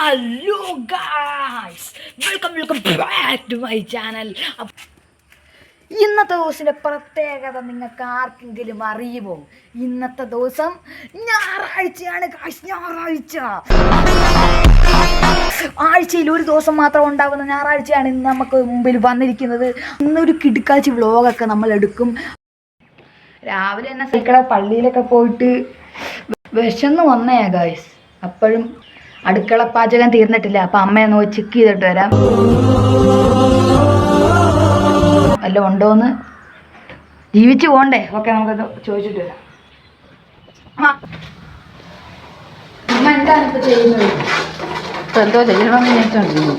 Hello guys welcome welcome back to my channel ഇന്നത്തെ ദിവസത്തിന്റെ പ്രത്യേകത നിങ്ങൾക്ക് ആർക്കെങ്കിലും അറിയുമോ? ഇന്നത്തെ ദിവസം ഞായറാഴ്ചയാണ് കാശ് ഞായറാഴ്ച. ആഴ്ചയിൽ ഒരു ദിവസം മാത്രം ഉണ്ടാകുന്ന ഞായറാഴ്ചയാണ് ഇന്ന് നമുക്ക് മുമ്പിൽ വന്നിരിക്കുന്നത്. ഇന്നൊരു കിടുക്കാച്ചി വ്ലോഗൊക്കെ നമ്മൾ എടുക്കും. രാവിലെ തന്നെ സൈക്കിളെ പള്ളിയിലൊക്കെ പോയിട്ട് വിശന്ന് വന്നേ ഗായ്സ് അപ്പോഴും അടുക്കള പാചകം തീർന്നിട്ടില്ല. അപ്പൊ അമ്മയെ നോ ചെക്ക് ചെയ്തിട്ട് വരാം. അല്ല ഉണ്ടോന്ന് ജീവിച്ചു പോണ്ടേ? ഓക്കെ നമുക്ക് ചോദിച്ചിട്ട് വരാം. അമ്മ എന്താണ് ഇപ്പൊ ചെയ്യുന്നത്? എന്തോ ചെയ്യണമെന്ന്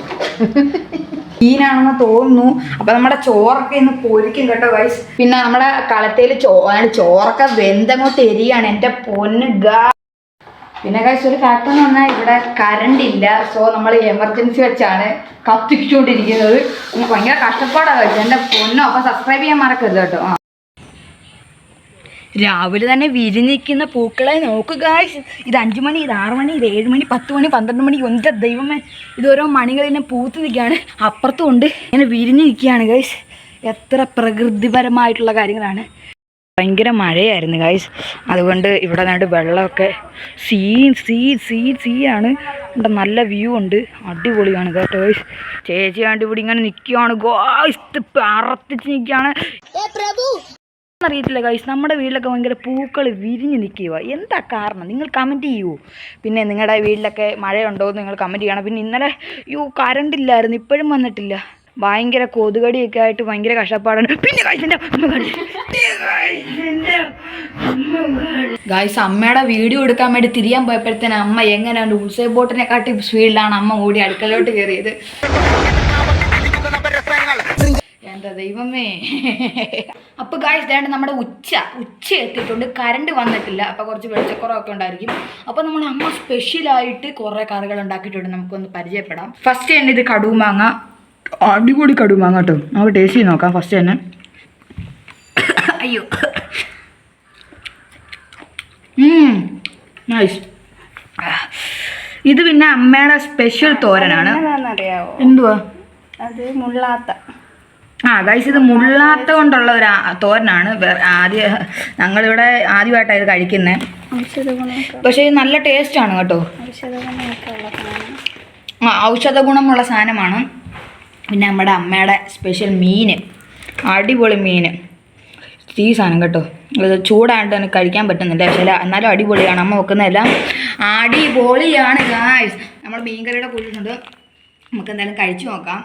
മീനാണെന്ന് തോന്നുന്നു. അപ്പൊ നമ്മുടെ ചോറൊക്കെ ഇന്ന് പൊരിക്കും കേട്ടോ വൈസ് പിന്നെ നമ്മുടെ കളത്തേൽ ചോ ചോറൊക്കെ വെന്തങ്ങോട്ട് എരിയാണ്. എന്റെ പൊന്ന് ഗാ പിന്നെ കഴിച്ച ഒരു ഫാക്ടർ എന്ന് പറഞ്ഞാൽ ഇവിടെ കറണ്ട് ഇല്ല. സോ നമ്മൾ എമർജൻസി വെച്ചാണ് കത്തിച്ചുകൊണ്ടിരിക്കുന്നത്. ഭയങ്കര കഷ്ടപ്പാടാണ് കഴിച്ചത് എന്റെ പൊന്നോ അപ്പം സബ്സ്ക്രൈബ് ചെയ്യാൻ മറക്കരുത് കേട്ടോ. ആ. രാവിലെ തന്നെ വിരിഞ്ഞിരിക്കുന്ന പൂക്കളെ നോക്കുക ഇത് അഞ്ചു മണി ഇത് ആറ് മണി ഇത് ഏഴ് മണി പത്ത് മണി പന്ത്രണ്ട് മണി ഒന്റെ ദൈവമേ. ഇത് ഓരോ മണികൾ ഇങ്ങനെ പൂത്ത് നിൽക്കുകയാണ്. അപ്പുറത്തും ഉണ്ട്. ഇങ്ങനെ വിരിഞ്ഞിരിക്കുകയാണ് ഗൈസ് എത്ര പ്രകൃതിപരമായിട്ടുള്ള കാര്യങ്ങളാണ്. ഭയങ്കര മഴയായിരുന്നു ഗൈസ് അതുകൊണ്ട് ഇവിടെ നാട് വെള്ളമൊക്കെ സീ സീ സീ സീ ആണ്. ഇവിടെ നല്ല വ്യൂ ഉണ്ട്. അടിപൊളിയാണ് കേട്ടോ ഗൈസ് ചേച്ചി ആണ്ട് ഇവിടെ ഇങ്ങനെ നിൽക്കുകയാണ് ഗോയ്സ് പറത്തിച്ച് നിൽക്കുകയാണ് അറിയത്തില്ല ഗൈസ് നമ്മുടെ വീട്ടിലൊക്കെ ഭയങ്കര പൂക്കൾ വിരിഞ്ഞ് നിൽക്കുക എന്താ കാരണം? നിങ്ങൾ കമന്റ് ചെയ്യൂ. പിന്നെ നിങ്ങളുടെ വീട്ടിലൊക്കെ മഴയുണ്ടോ എന്ന് നിങ്ങൾ കമന്റ് ചെയ്യണം. പിന്നെ ഇന്നലെ യു കറണ്ട് ഇല്ലായിരുന്നു. ഇപ്പോഴും വന്നിട്ടില്ല. ഭയങ്കര കൊതുകടിയൊക്കെ ആയിട്ട് ഭയങ്കര കഷ്ടപ്പാടാണ്. പിന്നെ ഗായ്സ് അമ്മയുടെ വീഡിയോ എടുക്കാൻ വേണ്ടി തിരിയാൻ പോയപ്പോഴത്തേന് അമ്മ എങ്ങനെയാണ് ഉത്സവ ബോട്ടിനെ കാട്ടി സ്പീഡിലാണ് അമ്മ ഓടി അടുക്കളയിലോട്ട് കയറിയത്. എന്താ ദൈവമേ? അപ്പൊ ഗായ്സ് ദേണ്ട നമ്മുടെ ഉച്ച. ഉച്ച എത്തിയിട്ടുണ്ട്. കറണ്ട് വന്നിട്ടില്ല. അപ്പൊ കുറച്ച് വെളിച്ചക്കുറവൊക്കെ ഉണ്ടായിരിക്കും. അപ്പൊ നമ്മൾ അമ്മ സ്പെഷ്യലായിട്ട് കുറെ കറികൾ ഉണ്ടാക്കിയിട്ടുണ്ട്. നമുക്കൊന്ന് പരിചയപ്പെടാം. ഫസ്റ്റ് തന്നെ ഇത് കടുമാങ്ങ അടിപൊളി കടുമാങ്ങ കേട്ടോ. നമുക്ക് ടേസ്റ്റ് ചെയ്ത് നോക്കാം. ഫസ്റ്റ് തന്നെ. അയ്യോ. നൈസ് ഇത് പിന്നെ അമ്മയുടെ സ്പെഷ്യൽ തോരനാണ്. എന്തുവാ? അത് മുള്ളാത്ത. ആ ഗൈസ് ഇത് മുള്ളാത്ത കൊണ്ടുള്ള ഒരു തോരനാണ്. ആദ്യ ഞങ്ങളിവിടെ ആദ്യമായിട്ടാണ് ഇത് കഴിക്കുന്നത് പക്ഷേ ഇത് നല്ല ടേസ്റ്റാണ് ആണ് കേട്ടോ. ആ ഔഷധ ഗുണമുള്ള സാധനമാണ്. പിന്നെ നമ്മുടെ അമ്മയുടെ സ്പെഷ്യൽ മീൻ അടിപൊളി മീൻ. ഈ സാധനം കേട്ടോ. ചൂടായിട്ട് എനിക്ക് കഴിക്കാൻ പറ്റുന്നില്ല. പക്ഷേ എന്നാലും അടിപൊളിയാണ്. അമ്മ വെക്കുന്നതെല്ലാം അടിപൊളിയാണ് ഗായ്സ് നമ്മൾ മീൻകറിയുടെ കൂട്ടിട്ടുണ്ട് നമുക്ക് എന്തായാലും കഴിച്ചു നോക്കാം.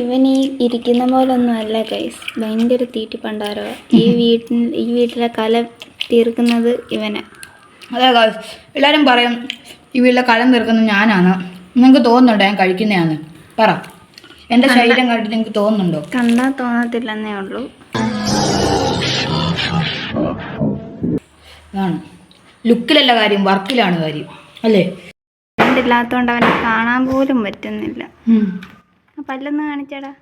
ഇവൻ ഈ ഇരിക്കുന്ന പോലൊന്നും അല്ല ഗൈസ് ഭയങ്കര തീറ്റി പണ്ടാരോ ഈ വീട്ടിൽ ഈ വീട്ടിലെ കല തീർക്കുന്നത് ഇവനെ. അതെ ഗൈസ് എല്ലാവരും പറയും ഈ വീട്ടിലെ കലം തീർക്കുന്നത് ഞാനാണ്. നിങ്ങൾക്ക് തോന്നുന്നുണ്ടോ ഞാൻ കഴിക്കുന്നതാണ് പറ. എന്റെ ശരീരം കണ്ടിട്ട് നിങ്ങൾക്ക് തോന്നുന്നുണ്ടോ? കണ്ടാ തോന്നത്തില്ലെന്നേ ഉള്ളൂ. ഇതാണ്. ലുക്കിലല്ല കാര്യം വർക്കിലാണ് കാര്യം. അല്ലേ? കണ്ടില്ലാത്തോണ്ട് അവനെ കാണാൻ പോലും പറ്റുന്നില്ല. പല്ലൊന്ന് കാണിച്ചടാ.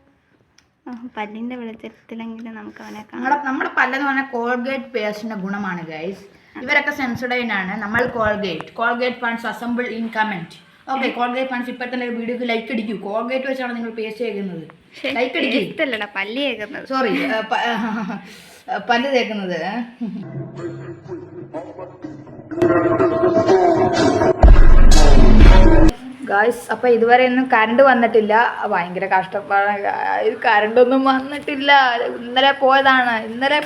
പല്ലിന്റെ വെളിച്ചത്തിലെങ്കിലും നമുക്ക് അവനെ കാണാം. നമ്മുടെ നമ്മുടെ പല്ലെന്ന് പറഞ്ഞാൽ കോൾഗേറ്റ് പേസ്റ്റിന്റെ ഗുണമാണ് ഗൈസ് ഇവരൊക്കെ സെൻസഡൈൻ ആണ്. നമ്മൾ Colgate. Colgate fans assemble in comment okay Colgate fans ഇപ്പൊ തന്നെ വീഡിയോക്ക് ലൈക്ക് അടിക്കൂ. കോൾഗേറ്റ് വെച്ചാണ് നിങ്ങൾ പേസ്റ്റ് ചെയ്യുന്നത്. ലൈക്ക് അടിക്കൂ. പല്ലി കേൾക്കുന്നത് സോറി പല്ല് തേക്കുന്നത്. ഗായ്സ് അപ്പൊ ഇതുവരെ ഒന്നും കറണ്ട് വന്നിട്ടില്ല. ഭയങ്കര കഷ്ടപ്പാടാണ് ഒന്നും വന്നിട്ടില്ല. ഇന്നലെ പോയതാണ്. ഇന്നലെ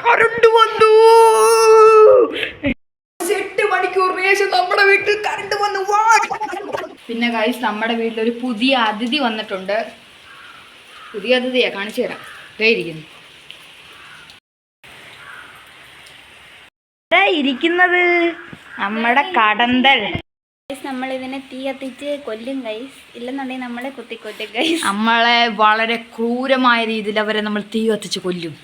കറണ്ട് വന്നു. എട്ട് മണിക്കൂറിന് നമ്മുടെ വീട്ടിൽ കറണ്ട് വന്നു. പിന്നെ ഗായ്സ് നമ്മുടെ വീട്ടിൽ ഒരു പുതിയ അതിഥി വന്നിട്ടുണ്ട്. പുതിയ അതിഥിയാ കാണിച്ചു തരാം. ഇരിക്കുന്നു. ഇരിക്കുന്നത് നമ്മുടെ കടന്തൽ. നമ്മൾ ഇതിനെ തീ കത്തിച്ച് കൊല്ലും ഗൈസ് ഇല്ലെന്നുണ്ടെങ്കിൽ നമ്മളെ കുത്തിക്കൊല്ലും ഗൈസ് നമ്മളെ വളരെ ക്രൂരമായ രീതിയിൽ അവരെ നമ്മൾ തീ കത്തിച്ച് കൊല്ലും.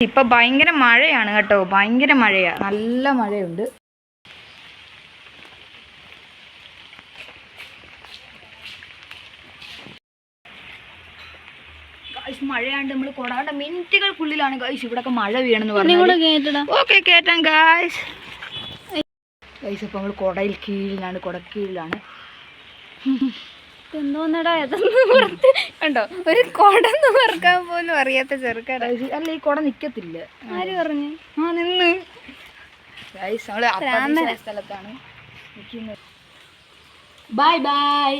ഇപ്പൊ ഭയങ്കര മഴയാണ് കേട്ടോ. ഭയങ്കര മഴയാ. നല്ല മഴയുണ്ട്. മഴയാണ്ട് നമ്മൾ കൊടാണ്ട മിനിറ്റുകൾക്കുള്ളിലാണ് ഗായ്സ് ഇവിടൊക്കെ മഴ വീണെന്ന് പറഞ്ഞു ഓക്കെ കേട്ടാം ഗായ്സ് ഗൈസ് അപ്പോൾ നമ്മൾ കുടയിൽ കീഴിലാണ് കുടക്കീഴിലാണ് എന്തോന്നടാ പുറത്ത് കണ്ടോ? ഒരു കുടന്ന് പറക്കാൻ പോലും അറിയാത്ത ചെറുക്കട. അല്ല ഈ കുട നിക്കത്തില്ല. ആര് പറഞ്ഞു? ആ നിന്ന്. ഗൈസ് നമ്മൾ സ്ഥലത്താണ് നിൽക്കുന്നത് ബൈ ബൈ